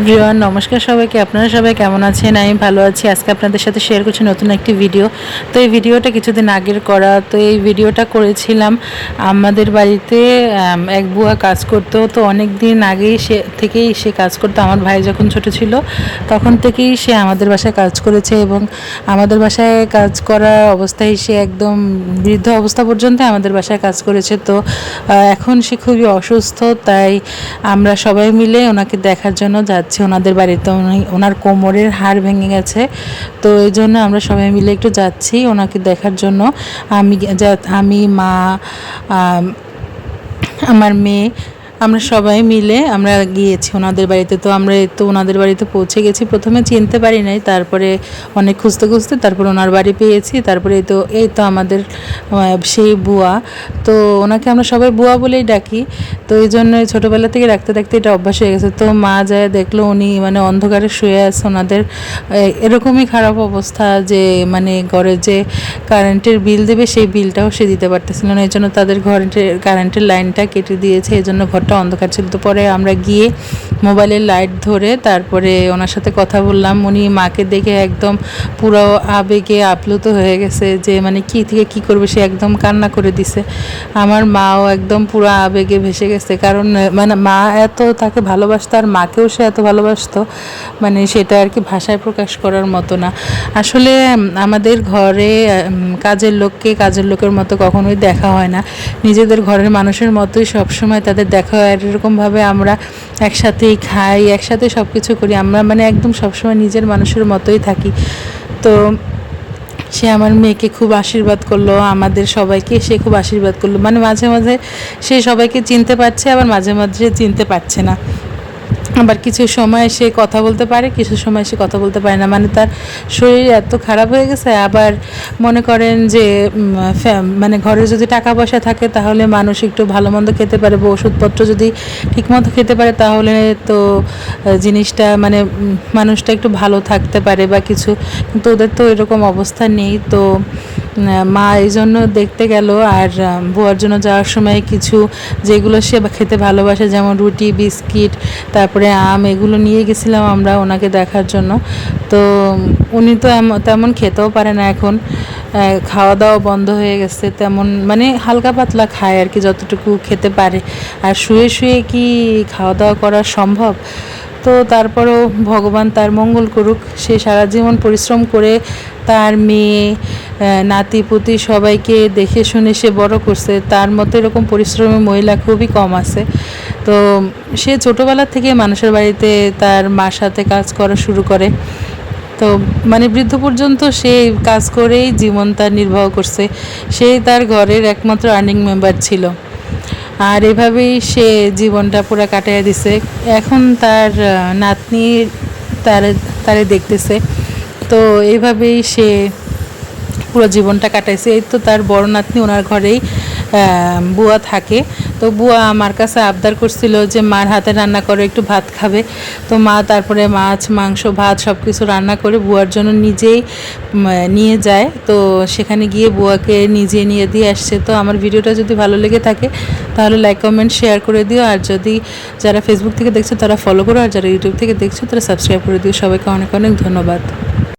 Everyone, নমস্কার সবাইকে। আপনারা সবাই কেমন আছেন? আমি ভালো আছি। আজকে আপনাদের সাথে শেয়ার করছি নতুন একটি ভিডিও তো এই ভিডিওটা কিছুদিন আগের করা। তো এই ভিডিওটা করেছিলাম আমাদের বাড়িতে এক বুয়া কাজ করতো। তো অনেক দিন আগেই সে থেকেই সে কাজ করতো। আমার ভাই যখন ছোট ছিল, তখন থেকেই সে আমাদের বাসায় কাজ করেছে এবং আমাদের বাসায় কাজ করা অবস্থায় সে একদম বৃদ্ধ অবস্থা পর্যন্ত আমাদের বাসায় কাজ করেছে। তো এখন সে খুবই অসুস্থ। তাই আমরা সবাই মিলে ওনাকে দেখার জন্য যাচ্ছি, ওনাদের বাড়িতে ওনার কোমরের হাড় ভেঙে গেছে। তো এই জন্য আমরা সবাই মিলে একটু যাচ্ছি ওনাকে দেখার জন্য। আমি আমি মা আমার মেয়ে আমরা সবাই মিলে আমরা গিয়েছি ওনাদের বাড়িতে। তো আমরা তো ওনাদের বাড়িতে পৌঁছে গেছি। প্রথমে চিনতে পারি নাই। তারপরে অনেক খুঁজতে খুঁজতে তারপর ওনার বাড়ি পেয়েছি। তারপরে তো, এই তো আমাদের সেই বুয়া। তো ওনাকে আমরা সবাই বুয়া বলেই ডাকি। তো এই জন্য ছোটোবেলা থেকে রাখতে রাখতে এটা অভ্যাস হয়ে গেছে। তো মা যায় দেখল উনি মানে অন্ধকারে শুয়ে আছে ওনাদের। এরকমই খারাপ অবস্থা যে মানে ঘরে যে কারেন্টের বিল দেবে, সেই বিলটাও সে দিতে পারতেছিল না। এই জন্য তাদের ঘরের, কারেন্টের লাইনটা কেটে দিয়েছে। এই জন্য ঘরটা অন্ধকার ছিল। তো পরে আমরা গিয়ে মোবাইলের লাইট ধরে তারপরে ওনার সাথে কথা বললাম। উনি মাকে দেখে একদম পুরো আবেগে আপ্লুত হয়ে গেছে যে মানে কি থেকে কি করবে সে একদম কান্না করে দিছে। আমার মাও একদম পুরো আবেগে ভেসে গেছে। কারণ মানে মা এত তাকে ভালোবাসতো আর মাকেও সে এত ভালোবাসতো মানে সেটা আর কি ভাষায় প্রকাশ করার মতো না। আসলে আমাদের ঘরে কাজের লোককে কাজের লোকের মতো কখনোই দেখা হয় না। নিজেদের ঘরের মানুষের মতোই সবসময় তাদের দেখা হয়। এরকমভাবে আমরা একসাথেই খাই, একসাথে সব কিছু করি। আমরা মানে একদম সবসময় নিজের মানুষের মতোই থাকি। তো সে আমার মেয়েকে খুব আশীর্বাদ করল, আমাদের সবাইকে সে খুব আশীর্বাদ করল। মানে মাঝে মাঝে সে সবাইকে চিনতে পারছে, আবার মাঝে মাঝে চিনতে পারছে না। আবার কিছু সময় সে কথা বলতে পারে, কিছু সময় সে কথা বলতে পারে না। মানে তার শরীর এত খারাপ হয়ে গেছে, আবার মনে করেন যে মানে ঘরে যদি টাকা পয়সা থাকে তাহলে মানুষ একটু ভালো মন্দ খেতে পারে, বা ওষুধপত্র যদি ঠিকমতো খেতে পারে তাহলে তো জিনিসটা মানে মানুষটা একটু ভালো থাকতে পারে বা কিছু। কিন্তু ওদের তো এরকম অবস্থা নেই। তো মা এই জন্য দেখতে গেল আর বুয়ার জন্য যাওয়ার সময় কিছু যেগুলো সে খেতে ভালোবাসে, যেমন রুটি, বিস্কিট, তারপরে আম, এগুলো নিয়ে গেছিলাম আমরা ওনাকে দেখার জন্য। তো উনি তো তেমন খেতেও পারে না এখন। খাওয়া দাওয়া বন্ধ হয়ে গেছে, তেমন মানে হালকা পাতলা খায় আর কি, যতটুকু খেতে পারে। আর শুয়ে শুয়ে কি খাওয়া দাওয়া করা সম্ভব? তো তারপরও ভগবান তার মঙ্গল করুক, সে সারা জীবন পরিশ্রম করে তার মেয়ে নাতি, পুতি সবাইকে দেখে শুনে সে বড় করছে। তার মতো এরকম পরিশ্রমী মহিলা খুবই কম আছে। তো সে ছোটোবেলা থেকে মানুষের বাড়িতে তার মার সাথে কাজ করা শুরু করে। তো মানে বৃদ্ধ পর্যন্ত সে কাজ করেই জীবন তার নির্বাহ করছে। সেই তার ঘরের একমাত্র আর্নিং মেম্বার ছিল। আর এভাবেই সে জীবনটা পুরো কাটিয়ে দিছে। এখন তার নাতনি তারে তারে দেখতেছে। তো এইভাবেই সে পুরো জীবনটা কাটাইছে। এই তো তার বড় নাতনি, ওনার ঘরেই বুয়া থাকে। তো বুয়া আমার কাছে আবদার করছিল যে, মার হাতে রান্না করে, একটু ভাত খাবে। তো মা তারপরে মাছ, মাংস, ভাত সব কিছু রান্না করে বুয়ার জন্য নিজেই নিয়ে যায়। তো সেখানে গিয়ে বুয়াকে নিজে নিয়ে দিয়ে আসছে। তো আমার ভিডিওটা যদি ভালো লেগে থাকে, তাহলে লাইক কমেন্ট শেয়ার করে দিও। আর যদি যারা ফেসবুক থেকে দেখছ, তারা ফলো করো। আর যারা ইউটিউব থেকে দেখছ, তারা সাবস্ক্রাইব করে দিও। সবাইকে অনেক অনেক ধন্যবাদ।